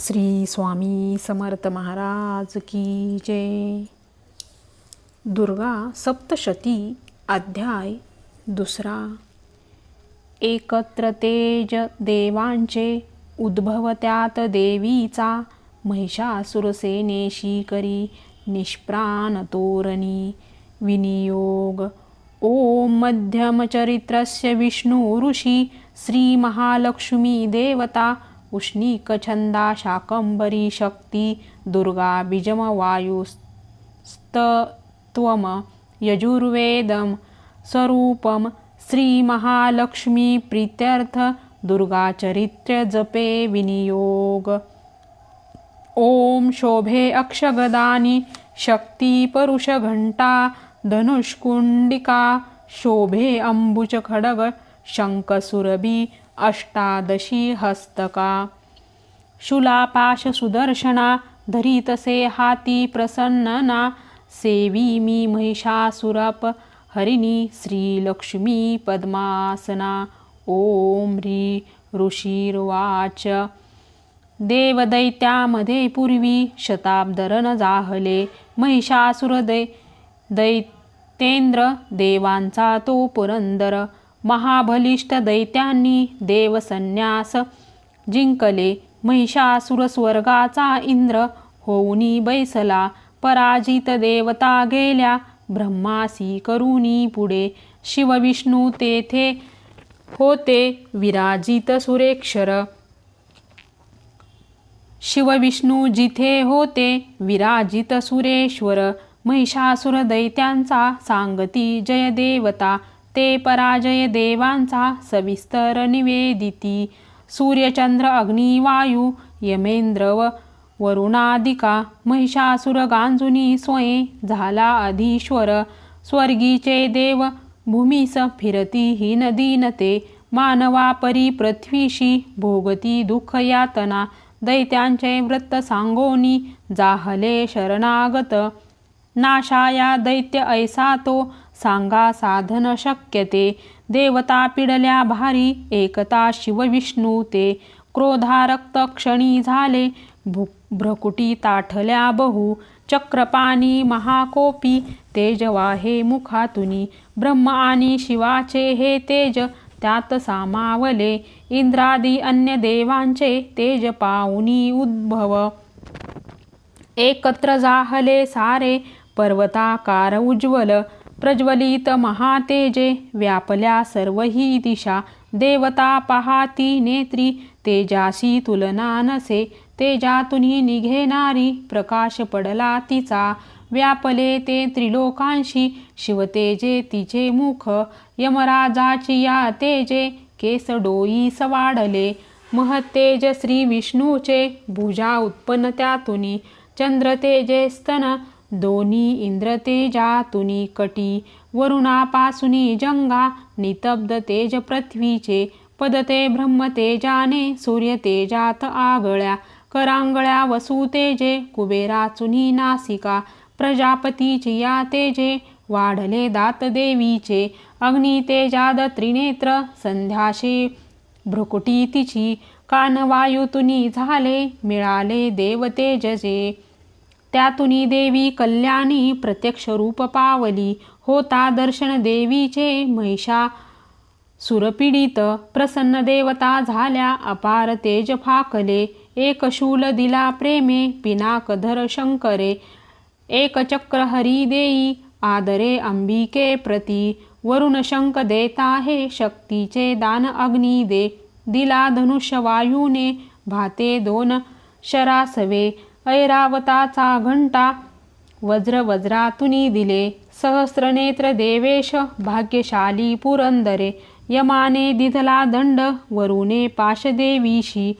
श्री स्वामी समर्थ महाराज की जय. दुर्गा सप्तशती अध्याय दुसरा. एकत्र तेज देवांचे उद्भव त्यात देवीचा महिषासुरसेनेशी करी निष्प्राण तोरणी. विनियोग ओम मध्यमचरित्रस्य विष्णु ऋषी श्री महालक्ष्मी उष्णीक छंदा शाकंबरी शक्ती दुर्गा बीजमवायुस्तत्वम यजुर्वेदम स्वरूपम श्रीमहालक्ष्मी प्रीत्यर्थ दुर्गाचरित्र जपे विनियोग। ओम शोभे अक्षगदानी शक्ती परुष घंटा धनुष्कुंडिका शोभे अंबुज खडग शंकसुरबी अष्टादशी हस्तका शुलापाश सुदर्शना धरितसे हाती प्रसन्नना। सेवी मी महिषासुरप हरिणी श्रीलक्ष्मी पद्मासना। ओम ह्री ऋषीर्वाच। देवदैत्यामध्ये पूर्वी शताब्दरन जाहले महिषासुर दै दैतेंद्र देवांचा तो पुरंदर। महाबलिष्ठ दैत्यांनी देवसन्यास. जिंकले महिषासुर स्वर्गाचा इंद्र. होऊनी बैसला पराजित देवता गेल्या. ब्रह्मासी करुणी पुढे. शिवविष्णू तेथे होते विराजित सुरेक्षर. शिवविष्णू जिथे होते विराजित सुरेश्वर. महिषासुर दैत्यांचा सांगती जय देवता. ते पराजय देवांचा सविस्तर निवेदिती. सूर्यचंद्र अग्नी वायू यमेंद्र व वरुणादिका महिषासुर गांजुनी स्वये झाला अधीश्वर स्वर्गीचे देव भूमीस फिरती ही नदीनते मानवा परी पृथ्वीशी भोगती दुःख यातना दैत्यांचे व्रत सांगोनी जाहले शरणागत नाशाया दैत्य ऐसा तो सांगा साधन शक्यते. देवता पिडल्या भारी एकता शिवविष्णू ते. क्रोधारक्त क्षणी झाले भ्रकुटी ताठल्या बहु. चक्रपाणी महाकोपी तेज वाहे मुखातुनी. ब्रह्म आणि शिवाचे हे तेज त्यात सामावले. इंद्रादी अन्य देवांचे तेज पाऊनी उद्भव. एकत्र जाहले सारे पर्वताकार उज्ज्वल. प्रज्वलित महातेजे व्यापल्या सर्व ही दिशा. देवता पहाती नेत्री तेजाशी तुलना नसे. तेजातुनी निघेनारी प्रकाश पडला तिचा. व्यापले ते त्रिलोकांशी शिवतेजे तिचे मुख. यमराजाची या तेजे केस डोई वाढले महतेज श्री विष्णूचे भुजा उत्पन्न त्यातुनी. चंद्र तेजे स्तन दोन्ही इंद्र तेजातुनी कटी वरुणापासुनी जंगा नितब्ध तेज पृथ्वीचे पदते ब्रह्मतेजाने सूर्य तेजात आगळ्या करांगळ्या वसुतेजे कुबेराचुनी नासिका प्रजापतीची या तेजे वाढले दात देवीचे अग्नी तेजाद त्रिनेत्र संध्याशे भ्रुकुटी तिची कानवायुतुनी झाले मिळाले देवतेजजे त्यातुनी देवी कल्याणी प्रत्यक्ष रूप पावली. होता दर्शन देवीचे महिषा. सुरपीडित प्रसन्न देवता झाल्या अपार तेज फाकले. एक शूल दिला प्रेमे पिनाकधर शंकरे. एक चक्र हरी देई आदरे अंबिके प्रती. वरुण शंक देता हे शक्तीचे दान अग्नी दे. दिला धनुष्य वायूने भाते दोन शरासवे. ऐरावताचा घंटा. वज्र वज्रातुनी दिले सहस्रनेत्र देवेश भाग्यशाली पुरंदरे. यमाने दिधला दंड वरुणे पाशदेवीशी.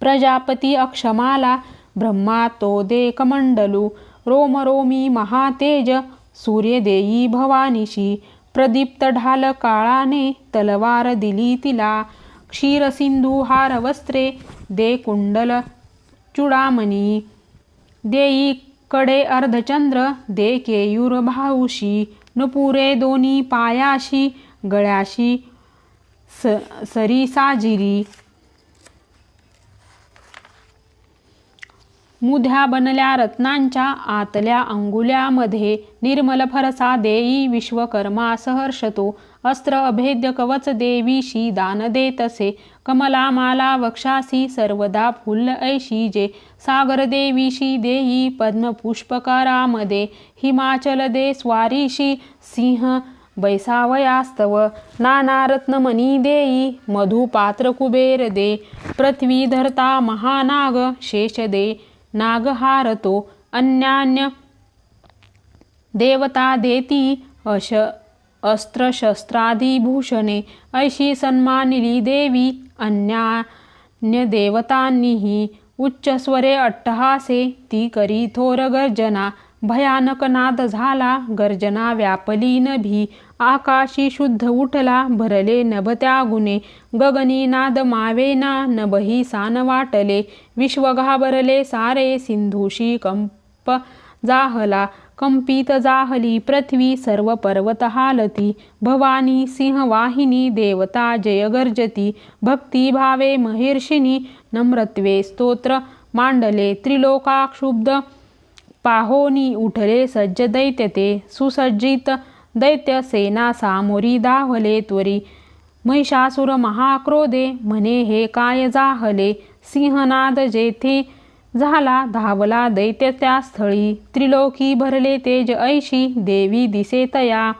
प्रजापती अक्षमाला ब्रह्मा तो दे कमंडलू रोमरोमी महातेज सूर्यदेयी भवानीशी. प्रदीप्त ढाल काळाने तलवार दिली तिला. क्षीरसिंधू हार वस्त्रे दे कुंडल चुडामणी देई कडे अर्धचंद्र दे युरभाऊशी नपुरे दोन्ही पायाशी गळ्याशी स सरी साजिरी. मुद्या बनल्या रत्नांच्या आतल्या अंगुल्यामध्ये निर्मल फरसा देई विश्वकर्मा सहर्षतो. अस्त्र अभेद्य कवच देवीशी दान देतसे कमला माला वक्षासी सर्वदा फुल्ल ऐशी जे. सागर देवीशी देई पद्मपुष्पकारामध्ये हिमाचल दे स्वारीशी सिंह बैसावयास्तव. नाना रत्नमणी देई मधुपात्र कुबेर दे. पृथ्वी धरता महानाग शेष दे. नागहारतो अन्यान्य देवता देती अश अस्त्रशस्त्रादिभूषणे ऐशी सन्मानिली देवी अन्यान्य देवतांनीही उच्चस्वरे अट्टहासे ती करी थोर गर्जना भयानक नाद झाला गर्जना व्यापली नभी आकाशी शुद्ध उठला भरले नभ त्या गुणे गगनी नाद मावेना नभही सान वाटले विश्व घाबरले सारे सिंधुशी कंप जाहला कंपित जाहली पृथ्वी सर्व पर्वत हालती भवानी सिंहवाहिनी देवता जय गर्जती भक्ती भावे नम्रत्वे स्तोत्र मांडले त्रिलोकाक्षुब्ध पाहोनी उठले सज्ज दैत्य ते सुसज्जित दैत्य सेना सामोरी दाहले त्वरी महिषासुर महाक्रोधे म्हणे हे काय जाहले सिंहनाद जेथे झाला धावला दैत्य त्या स्थळी. त्रिलोकी भरले तेज ऐशी देवी दिसे तया.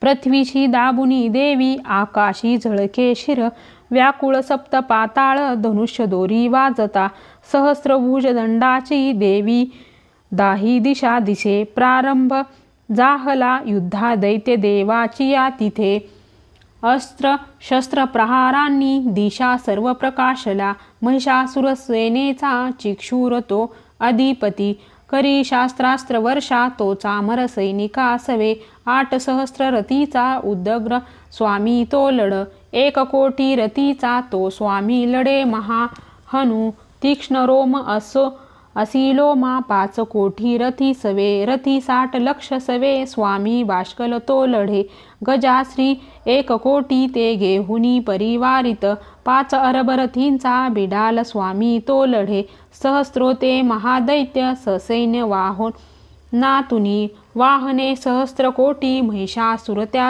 पृथ्वीशी दाबुनी देवी आकाशी झळके शिर. व्याकुळ सप्त पाताळ धनुष्य दोरी वाजता. सहस्रभुज दंडाची देवी दाही दिशा दिसे प्रारंभ. जाहला युद्धा दैत्य देवाची या तिथे. अस्त्र शस्त्र प्रहारांनी दिशा सर्व प्रकाशला महिषासुर सेनेचा तो अधिपती करी शास्त्रास्त्र वर्षा तो चामर सैनिका सवे आठ सहस्र रतीचा उदग्र स्वामी तो लढ एक कोटी रथीचा तो स्वामी लढे महा हनु तीक्ष्ण रोम असो असिलो मा पाच कोटी रथी सवे रथी साठ लक्ष सवे स्वामी बाष्कल तो लढे. गजाश्री एक कोटी ते घेहुनी परिवारित पाच अरब रथींचा बिडाल स्वामी तो लढे. सहस्रोते महादैत्य ससैन्य वाहन. नातुनी वाहने सहस्रकोटी कोटी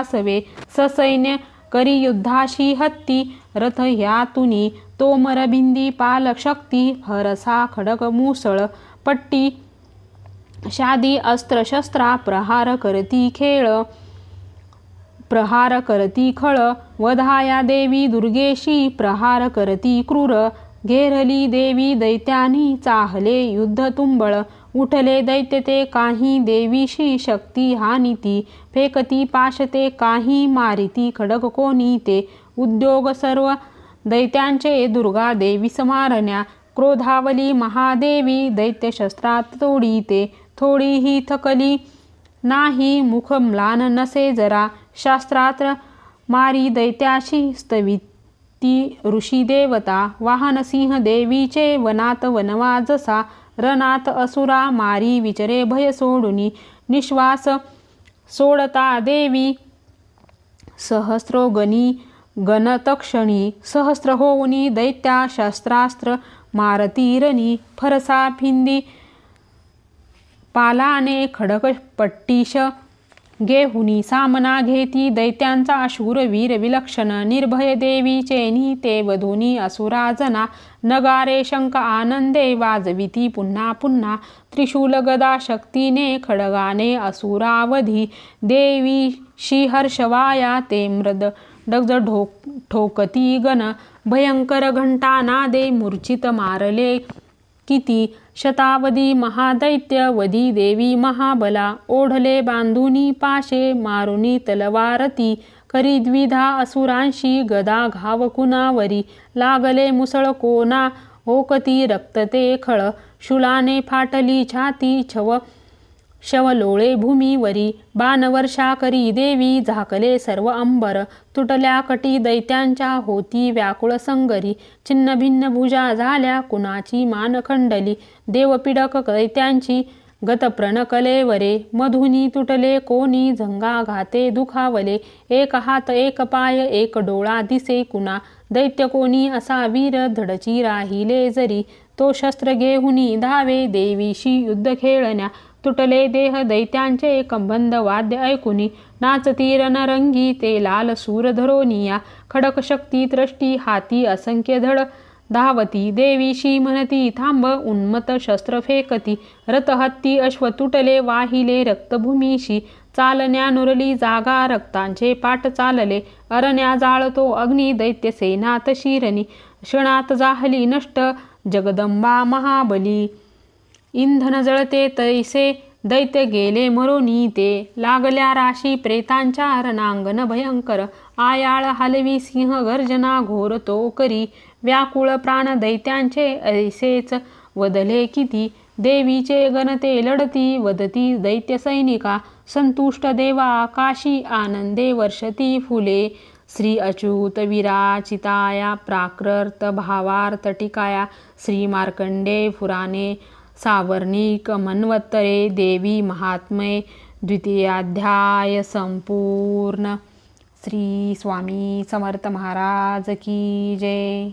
सवे. ससैन्य करी युद्धाशी हत्ती रथ ह्यातुनी तोमरबिंदी पालक शक्ती हरसा खडक मुसळ पट्टी शादी अस्त्रशस्त्रा प्रहार करती खेळ प्रहार करती खळ वधाया देवी दुर्गेशी प्रहार करती क्रूर घेरली देवी दैत्यानी चाहले युद्ध तुंबळ उठले दैत्य ते काही देवीशी शक्ती हानिती फेकती पाशते काही मारिती खडक कोणी ते उद्योग सर्व दैत्यांचे दुर्गा देवी समारण्या क्रोधावली महादेवी दैत्य शस्त्रात तोडी ते थोडीही थकली नाही मुख म्लान नसे जरा शास्त्रात मारी दैत्याशी स्तविती ऋषी देवता वाहन देवीचे वनात वनवा जसा रनात असुरा मारी विचरे भय सोडुनी निश्वास सोडता देवी सहस्रोगणी गणतक्षणी सहस्र होऊनी दैत्या शस्त्रास्त्र मारतीरणी फरसा फिंदी पालाने खडकपट्टीश पट्टीश गेहुनी सामना घेती दैत्यांचा शूरवीर विलक्षण निर्भय देवीचे ते वधुनी असुराजना नगारे शंक आनंदे वाजविती पुन्हा पुन्हा त्रिशूल गदा शक्तीने खडगाने असुरावधी देवी हर्षवाया ते मृद डगज ढोक ठोकती गण भयंकर घंटानादे मूर्छित मारले किती शतावधी महादैत्य वधी देवी महाबला ओढले बांधुनी पाशे मारुनी तलवारती करी द्विधा असुरांशी गदा घाव कुणावरी लागले मुसळ कोना ओकती रक्तते खळ शुलाने फाटली छाती छव शवलोळे भूमीवरी बाणवर्षा करी देवी झाकले सर्व अंबर. तुटल्या कटी दैत्यांच्या होती व्याकुळ संगरी. छिन्न भिन्न भुजा झाल्या कुणाची मान खंडली देवपिडक दैत्यांची गतप्रण वरे. मधुनी तुटले कोणी झंगा घाते दुखावले. एक हात एक पाय एक डोळा दिसे कुणा. दैत्य कोणी असा वीर धडची राहिले जरी. तो शस्त्र घेऊनी धावे देवीशी युद्ध खेळण्या. तुटले देह दैत्यांचे कंबंद वाद्य ऐकुनी. नाचती रणरंगी ते लाल सूर धरोनिया. खडक शक्ती त्रष्टी हाती असंख्य धड. धावती देवीशी म्हणती थांब उन्मत शस्त्र फेकती. रथहत्ती अश्व तुटले वाहिले रक्तभूमीशी. चालण्या नुरली जागा रक्तांचे पाठ चालले. अरण्या जाळतो अग्नी दैत्य सेनात शिरणी. क्षणात जाहली नष्ट जगदंबा महाबली. इंधन जळते तैसे दैत्य गेले मरोनी ते लागल्या राशी प्रेतांच्या रणांगण भयंकर. आयाळ हलवी सिंह गर्जना घोर तो करी व्याकुळ प्राण दैत्यांचे ऐसेच वदले किती. देवीचे गणते लढती वदती दैत्य सैनिका. संतुष्ट देवा आकाशी आनंदे वर्षती फुले. श्री अच्युत विराचिताया प्राकृत भावार्थ टिकाया. श्री मार्कंडे पुराणे सावर्णी मन्वत्तरे देवी महात्मे द्वितीयाध्याय संपूर्ण। श्री स्वामी समर्थ महाराज की जय।